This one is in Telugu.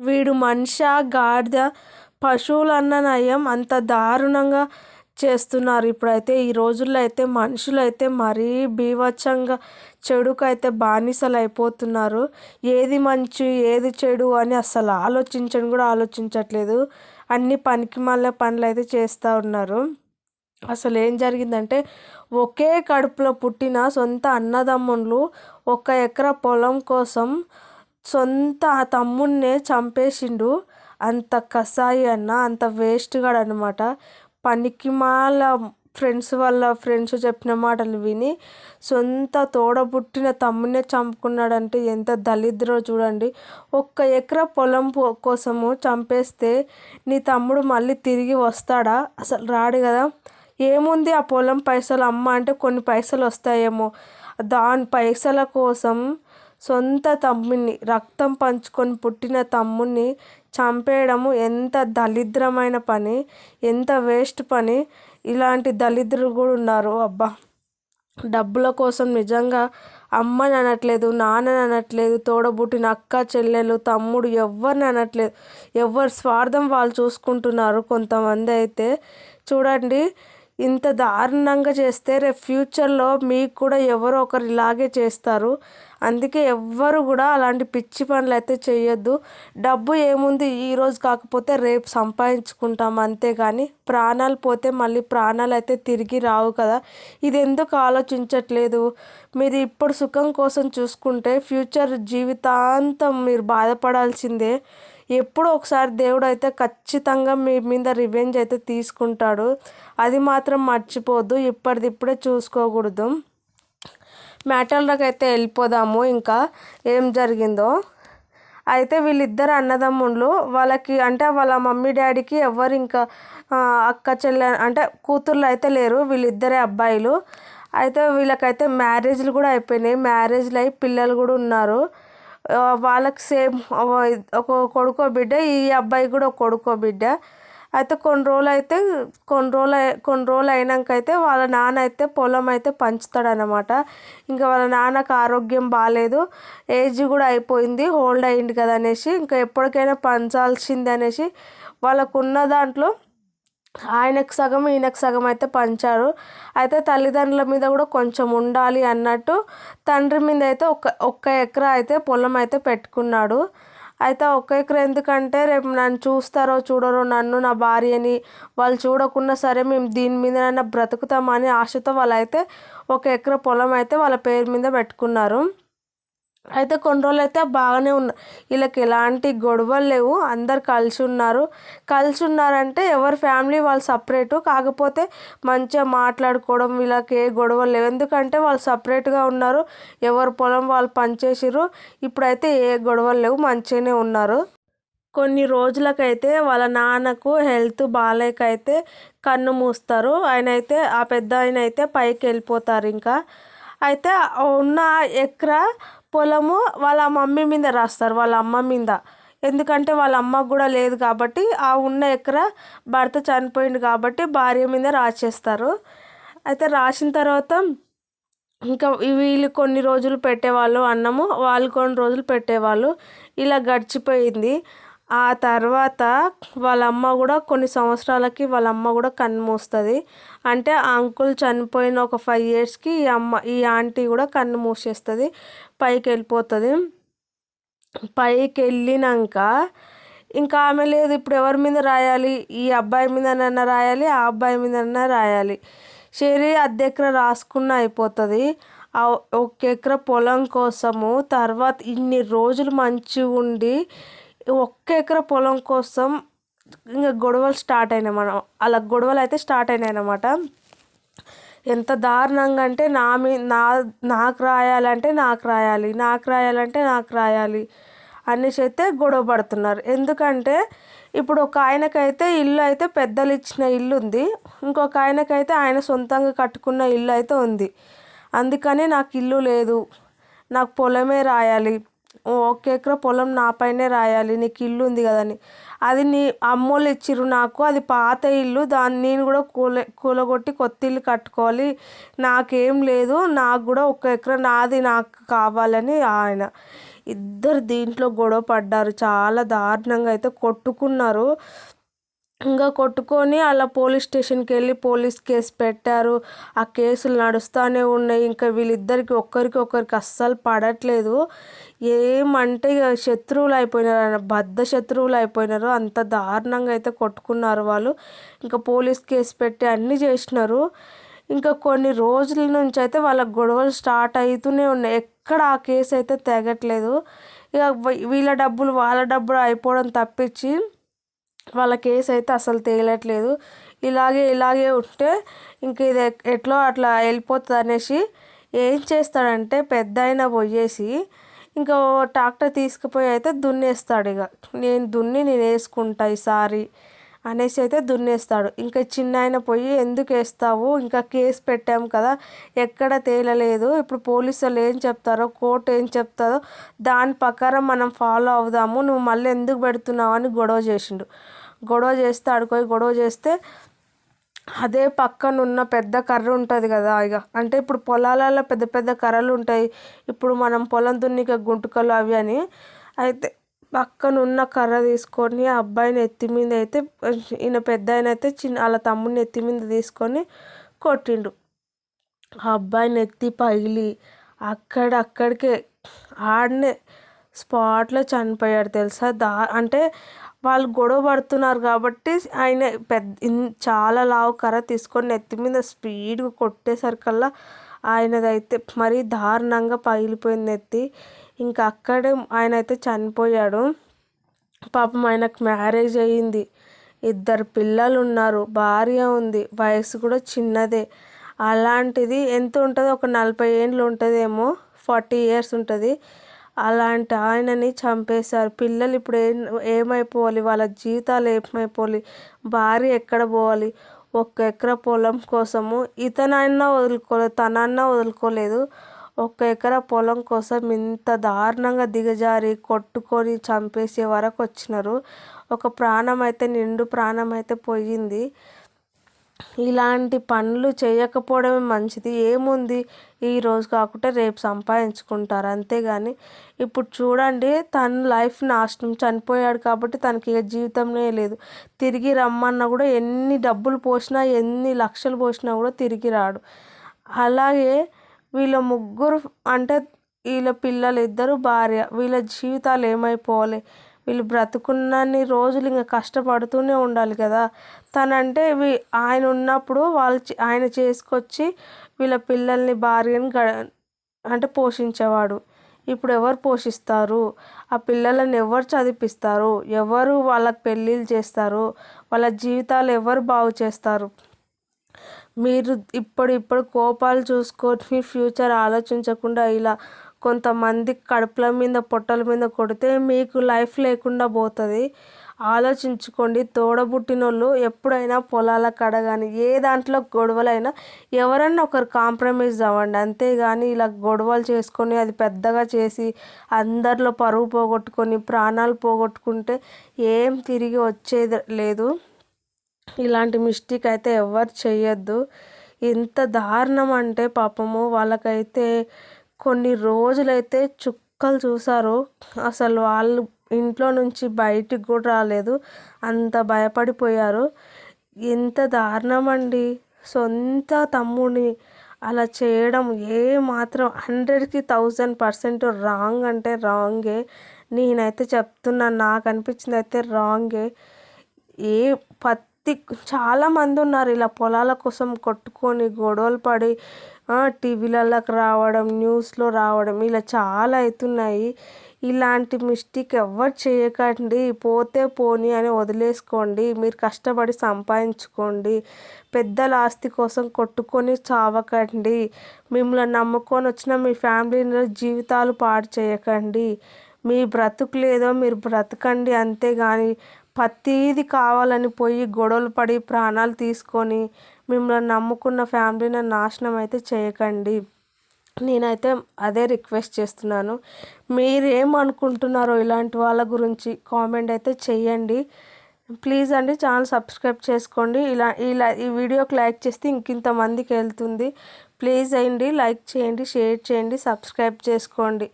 వీడు మనిషా గాడిద పశువులన్న నయం అంత దారుణంగా చేస్తున్నారు. ఇప్పుడైతే ఈ రోజుల్లో అయితే మనుషులు అయితే మరీ బీభత్సంగా చెడుకైతే బానిసలు అయిపోతున్నారు ఏది మంచి ఏది చెడు అని అసలు ఆలోచించని కూడా ఆలోచించట్లేదు. అన్ని పనికి మళ్ళీ పనులు అయితే చేస్తూ ఉన్నారు. అసలు ఏం జరిగిందంటే ఒకే కడుపులో పుట్టిన సొంత అన్నదమ్ముళ్ళు ఒక ఎకరా పొలం కోసం సొంత తమ్మున్నే చంపేసిండు. అంత కసాయి అన్న అంత వేస్ట్గాడు అనమాట పనికిమాల ఫ్రెండ్స్ వాళ్ళ ఫ్రెండ్స్ చెప్పిన మాటలు విని సొంత తోడబుట్టిన తమ్మునే చంపుకున్నాడంటే ఎంత దళిద్రో చూడండి. ఒక్క ఎకరా పొలం కోసము చంపేస్తే నీ తమ్ముడు మళ్ళీ తిరిగి వస్తాడా? అసలు రాడు కదా ఏముంది ఆ పొలం పైసలు అమ్మ అంటే కొన్ని పైసలు వస్తాయేమో. దాని పైసల కోసం సొంత తమ్ముణ్ణి రక్తం పంచుకొని పుట్టిన తమ్ముణ్ణి చంపేయడము ఎంత దరిద్రమైన పని ఎంత వేస్ట్ పని. ఇలాంటి దళిద్రులు కూడా ఉన్నారు. అబ్బా! డబ్బుల కోసం నిజంగా అమ్మని అనట్లేదు నాన్నని అనట్లేదు తోడబుట్టిన అక్క చెల్లెలు తమ్ముడు ఎవరిని అనట్లేదు. ఎవరి స్వార్థం వాళ్ళు చూసుకుంటున్నారు కొంతమంది అయితే. చూడండి ఇంత దారుణంగా చేస్తే రేపు ఫ్యూచర్లో మీకు కూడా ఎవరో ఒకరు ఇలాగే చేస్తారు. అందుకే ఎవ్వరు కూడా అలాంటి పిచ్చి పనులు అయితే చేయొద్దు డబ్బు ఏముంది ఈరోజు కాకపోతే రేపు సంపాదించుకుంటాం అంతే కానీ ప్రాణాలు పోతే మళ్ళీ ప్రాణాలు అయితే తిరిగి రావు కదా. ఇది ఎందుకు ఆలోచించట్లేదు? మీరు ఇప్పుడు సుఖం కోసం చూసుకుంటే ఫ్యూచర్ జీవితాంతం మీరు బాధపడాల్సిందే. ఎప్పుడో ఒకసారి దేవుడు అయితే ఖచ్చితంగా మీ మీద రివెంజ్ అయితే తీసుకుంటాడు. అది మాత్రం మర్చిపోద్దు ఇప్పటిదిప్పుడే చూసుకోకూడదు. మ్యాటర్లోకి అయితే వెళ్ళిపోదాము ఇంకా ఏం జరిగిందో. అయితే వీళ్ళిద్దరు అన్నదమ్ముళ్ళు వాళ్ళకి అంటే వాళ్ళ మమ్మీ డాడీకి ఎవరు ఇంకా అక్క చెల్లె అంటే కూతుర్లు అయితే లేరు వీళ్ళిద్దరే అబ్బాయిలు. అయితే వీళ్ళకైతే మ్యారేజ్లు కూడా అయిపోయినాయి. మ్యారేజ్లు అయి పిల్లలు కూడా ఉన్నారు. వాళ్ళకి సేమ్ ఒక కొడుకో బిడ్డ ఈ అబ్బాయి కూడా ఒక కొడుకో బిడ్డ. అయితే కొన్ని రోజులు అయితే కొన్ని రోజులు కొన్ని రోజులు అయినాక అయితే వాళ్ళ నాన్న అయితే పొలం అయితే పంచుతాడనమాట ఇంకా వాళ్ళ నాన్నకు ఆరోగ్యం బాగాలేదు ఏజ్ కూడా అయిపోయింది హోల్డ్ అయింది కదా అనేసి ఇంకా ఎప్పటికైనా పంచాల్సింది అనేసి వాళ్ళకున్న దాంట్లో ఆయనకు సగం ఈయనకు సగం అయితే పంచారు. అయితే తల్లిదండ్రుల మీద కూడా కొంచెం ఉండాలి అన్నట్టు తండ్రి మీద అయితే ఒక ఒక్క ఎకరా అయితే పొలం అయితే పెట్టుకున్నాడు. అయితే ఒక్క ఎకరా ఎందుకంటే రేపు నన్ను చూస్తారో చూడరో నన్ను నా భార్యని వాళ్ళు చూడకున్నా సరే మేము దీని మీదనైనా బ్రతుకుతామని ఆశతో వాళ్ళు అయితే ఒక ఎకరా పొలం అయితే వాళ్ళ పేరు మీద పెట్టుకున్నారు. అయితే కొన్ని రోజులు అయితే బాగానే ఉన్నారు వీళ్ళకి ఎలాంటి గొడవలు లేవు. అందరు కలిసి ఉన్నారు కలిసి ఉన్నారంటే ఎవరి ఫ్యామిలీ వాళ్ళు సపరేటు. కాకపోతే మంచిగా మాట్లాడుకోవడం వీళ్ళకి ఏ గొడవలు లేవు. ఎందుకంటే వాళ్ళు సపరేట్గా ఉన్నారు. ఎవరి పొలం వాళ్ళు పనిచేసిర్రు. ఇప్పుడైతే ఏ గొడవలు లేవు. మంచిగానే ఉన్నారు. కొన్ని రోజులకైతే వాళ్ళ నాన్నకు హెల్త్ బాగాలేకైతే కన్ను మూస్తారు. ఆయన అయితే ఆ పెద్ద ఆయన అయితే పైకి వెళ్ళిపోతారు ఇంకా. అయితే ఉన్న ఎకరా పొలము వాళ్ళ మమ్మీ మీద రాస్తారు వాళ్ళ అమ్మ మీద. ఎందుకంటే వాళ్ళ అమ్మకు కూడా లేదు కాబట్టి ఆ ఉన్న ఎకరా భర్త చనిపోయింది కాబట్టి భార్య మీద రాసేస్తారు. అయితే రాసిన తర్వాత ఇంకా వీళ్ళు కొన్ని రోజులు పెట్టేవాళ్ళు అన్నము వాళ్ళు కొన్ని రోజులు పెట్టేవాళ్ళు. ఇలా గడిచిపోయింది. ఆ తర్వాత వాళ్ళ అమ్మ కూడా కొన్ని సంవత్సరాలకి వాళ్ళ అమ్మ కూడా కన్నుమూస్తుంది అంటే ఆ అంకుల్ చనిపోయిన ఒక ఫైవ్ ఇయర్స్కి ఈ అమ్మ ఈ ఆంటీ కూడా కన్ను మూసేస్తుంది. పైకి వెళ్ళిపోతుంది పైకి వెళ్ళినాక ఇంకా ఆమె లేదు ఇప్పుడు ఎవరి మీద రాయాలి? ఈ అబ్బాయి మీదనన్నా రాయాలి ఆ అబ్బాయి మీదన్నా రాయాలి. సరే అర్ధ ఎకరా రాసుకున్న అయిపోతుంది. ఒక ఎకరా పొలం కోసము తర్వాత ఇన్ని రోజులు మంచిగా ఉండి ఒక్క ఎకరా పొలం కోసం ఇంకా గొడవలు స్టార్ట్ అయినాయి మనం అలా గొడవలు అయితే స్టార్ట్ అయినాయి అనమాట ఎంత దారుణంగా అంటే నా మీ నా నాకు రాయాలంటే నాకు రాయాలి నాకు రాయాలంటే నాకు రాయాలి అనేసి అయితే గొడవ పడుతున్నారు. ఎందుకంటే ఇప్పుడు ఒక ఆయనకైతే ఇల్లు అయితే పెద్దలు ఇచ్చిన ఇల్లు ఉంది. ఇంకొక ఆయనకైతే ఆయన సొంతంగా కట్టుకున్న ఇల్లు అయితే ఉంది. అందుకని నాకు ఇల్లు లేదు. నాకు పొలమే రాయాలి. ఒక ఎకరా పొలం నా పైనే రాయాలి నీకు ఇల్లు ఉంది కదని. అది నీ అమ్మోళ్ళు ఇచ్చిర్రు నాకు అది పాత ఇల్లు దాన్ని నేను కూడా కూల కూలగొట్టి కొత్త ఇల్లు కట్టుకోవాలి. నాకేం లేదు నాకు కూడా ఒక ఎకరా నాది నాకు కావాలని ఆయన. ఇద్దరు దీంట్లో గొడవ పడ్డారు చాలా దారుణంగా అయితే కొట్టుకున్నారు. ఇంకా కొట్టుకొని అలా పోలీస్ స్టేషన్కి వెళ్ళి పోలీస్ కేసు పెట్టారు. ఆ కేసులు నడుస్తూనే ఉన్నాయి ఇంకా వీళ్ళిద్దరికి ఒక్కరికి ఒకరికి అస్సలు పడట్లేదు. ఏమంటే ఇక శత్రువులు అయిపోయినారు బద్ద శత్రువులు అయిపోయినారు. అంత దారుణంగా అయితే కొట్టుకున్నారు వాళ్ళు. ఇంకా పోలీస్ కేసు పెట్టి అన్నీ చేసినారు. ఇంకా కొన్ని రోజుల నుంచి అయితే వాళ్ళ గొడవలు స్టార్ట్ అవుతూనే ఉన్నాయి. ఎక్కడ ఆ కేసు అయితే తెగట్లేదు. ఇక వీళ్ళ డబ్బులు వాళ్ళ డబ్బులు అయిపోవడం తప్పించి వాళ్ళ కేసు అయితే అసలు తేలట్లేదు. ఇలాగే ఇలాగే ఉంటే ఇంక ఇది ఎట్లో అట్లా వెళ్ళిపోతుంది అనేసి ఏం చేస్తాడంటే పెద్ద అయిన పోయేసి ఇంకా ట్రాక్టర్ తీసుకుపోయి అయితే దున్నేస్తాడు ఇక. నేను దున్ని నేను వేసుకుంటా ఈసారి అనేసి అయితే దున్నేస్తాడు. ఇంకా చిన్న ఆయన పోయి ఎందుకు వేస్తావు? ఇంకా కేసు పెట్టాం కదా ఎక్కడ తేలలేదు. ఇప్పుడు పోలీసు వాళ్ళు ఏం చెప్తారో కోర్టు ఏం చెప్తారో దాని ప్రకారం మనం ఫాలో అవుదాము. నువ్వు మళ్ళీ ఎందుకు పెడుతున్నావు అని గొడవ చేసిండు. గొడవ చేస్తే ఆడుకోయి గొడవ చేస్తే అదే పక్కన ఉన్న పెద్ద కర్ర ఉంటుంది కదా ఇక అంటే ఇప్పుడు పొలాలలో పెద్ద పెద్ద కర్రలు ఉంటాయి. ఇప్పుడు మనం పొలం దున్నిక గుంటుకలు అవి అని. అయితే పక్కన ఉన్న కర్ర తీసుకొని ఆ అబ్బాయిని ఎత్తి మీద అయితే ఈయన పెద్ద ఆయన అయితే చిన్న వాళ్ళ తమ్ముడిని ఎత్తి మీద తీసుకొని కొట్టిండు. ఆ అబ్బాయిని ఎత్తి పగిలి అక్కడ అక్కడికే ఆడనే స్పాట్లో చనిపోయాడు తెలుసా? దా అంటే వాళ్ళు గొడవ పడుతున్నారు కాబట్టి ఆయన పెద్ద చాలా లావు కర్ర తీసుకొని నెత్తి మీద స్పీడ్గా కొట్టేసరికల్లా ఆయనదైతే మరీ దారుణంగా పగిలిపోయింది నెత్తి. ఇంకా అక్కడే ఆయన అయితే చనిపోయాడు. పాపం ఆయనకు మ్యారేజ్ అయ్యింది. ఇద్దరు పిల్లలు ఉన్నారు భార్య ఉంది. వయసు కూడా చిన్నదే. అలాంటిది ఎంత ఉంటుంది ఒక నలభై ఏండ్లు ఉంటుందేమో. ఫార్టీ ఇయర్స్ ఉంటుంది. అలాంటి ఆయనని చంపేశారు. పిల్లలు ఇప్పుడు ఏం ఏమైపోవాలి? వాళ్ళ జీవితాలు ఏమైపోవాలి? భార్య ఎక్కడ పోవాలి? ఒక్క ఎకరా పొలం కోసము ఇతనైనా వదులుకోలేదు తనన్నా వదులుకోలేదు. ఒక్క ఎకరా పొలం కోసం ఇంత దారుణంగా దిగజారి కొట్టుకొని చంపేసే వరకు వచ్చినారు. ఒక ప్రాణం అయితే నిండు ప్రాణం అయితే పోయింది. ఇలాంటి పనులు చేయకపోవడమే మంచిది. ఏముంది? ఈరోజు కాకుంటే రేపు సంపాదించుకుంటారు. అంతేగాని ఇప్పుడు చూడండి తన లైఫ్ నాశనం చనిపోయాడు కాబట్టి తనకి ఇక జీవితంలో లేదు. తిరిగి రమ్మన్నా కూడా ఎన్ని డబ్బులు పోసినా ఎన్ని లక్షలు పోసినా కూడా తిరిగి రాడు. అలాగే వీళ్ళ ముగ్గురు అంటే వీళ్ళ పిల్లలు ఇద్దరు భార్య వీళ్ళ జీవితాలు ఏమైపోవాలి? వీళ్ళు బ్రతుకున్నన్ని రోజులు ఇంకా కష్టపడుతూనే ఉండాలి కదా. తనంటే వీ ఆయన ఉన్నప్పుడు వాళ్ళు ఆయన చేసుకొచ్చి వీళ్ళ పిల్లల్ని భార్యని గ అంటే పోషించేవాడు. ఇప్పుడు ఎవరు పోషిస్తారు? ఆ పిల్లలను ఎవరు చదివిపిస్తారు? ఎవరు వాళ్ళకి పెళ్ళిళ్ళు చేస్తారు? వాళ్ళ జీవితాలు ఎవరు బాగు చేస్తారు? మీరు ఇప్పుడు ఇప్పుడు కోపాలు చూసుకొని ఫ్యూచర్ ఆలోచించకుండా ఇలా కొంతమంది కడుపుల మీద పొట్టల మీద కొడితే మీకు లైఫ్ లేకుండా పోతుంది. ఆలోచించుకోండి. తోడబుట్టినోళ్ళు ఎప్పుడైనా పొలాల కడ కానీ ఏ దాంట్లో గొడవలైనా ఎవరన్నా ఒకరు కాంప్రమైజ్ అవ్వండి. అంతేగాని ఇలా గొడవలు చేసుకొని అది పెద్దగా చేసి అందరిలో పరువు పోగొట్టుకొని ప్రాణాలు పోగొట్టుకుంటే ఏం తిరిగి వచ్చేది లేదు. ఇలాంటి మిస్టేక్ అయితే ఎవరు చేయొద్దు ఎంత దారుణం అంటే పాపము. వాళ్ళకైతే కొన్ని రోజులైతే చుక్కలు చూసారు అసలు వాళ్ళు ఇంట్లో నుంచి బయటికి కూడా రాలేదు. అంత భయపడిపోయారు. ఎంత దారుణం అండి సొంత తమ్ముడిని అలా చేయడం ఏ మాత్రం హండ్రెడ్కి థౌజండ్ పర్సెంట్ రాంగ్ అంటే రాంగే. నేనైతే చెప్తున్నాను నాకు అనిపించింది అయితే రాంగే. ఏ ప్రతి చాలామంది ఉన్నారు ఇలా పొలాల కోసం కొట్టుకొని గొడవలు పడి టీవీలలోకి రావడం న్యూస్లో రావడం ఇలా చాలా అవుతున్నాయి ఇలాంటి మిస్టేక్ ఎవ్వరు చేయకండి. పోతే పోని అని వదిలేసుకోండి. మీరు కష్టపడి సంపాదించుకోండి. పెద్దల ఆస్తి కోసం కొట్టుకొని చావకండి. మిమ్మల్ని నమ్ముకొని వచ్చిన మీ ఫ్యామిలీ జీవితాలు పాడు చేయకండి. మీ బ్రతుకులేదో మీరు బ్రతకండి అంతేగాని ప్రతీది కావాలని పోయి గొడవలు పడి ప్రాణాలు తీసుకొని మిమ్మల్ని నమ్ముకున్న ఫ్యామిలీని నాశనం అయితే చేయకండి. నేనైతే అదే రిక్వెస్ట్ చేస్తున్నాను. మీరేమనుకుంటున్నారో ఇలాంటి వాళ్ళ గురించి కామెంట్ అయితే చెయ్యండి ప్లీజ్ అండి ఛానల్ సబ్స్క్రైబ్ చేసుకోండి. ఇలా ఇలా ఈ వీడియోకి లైక్ చేస్తే ఇంకింతమందికి వెళ్తుంది. ప్లీజ్ అయ్యండి లైక్ చేయండి షేర్ చేయండి సబ్స్క్రైబ్ చేసుకోండి.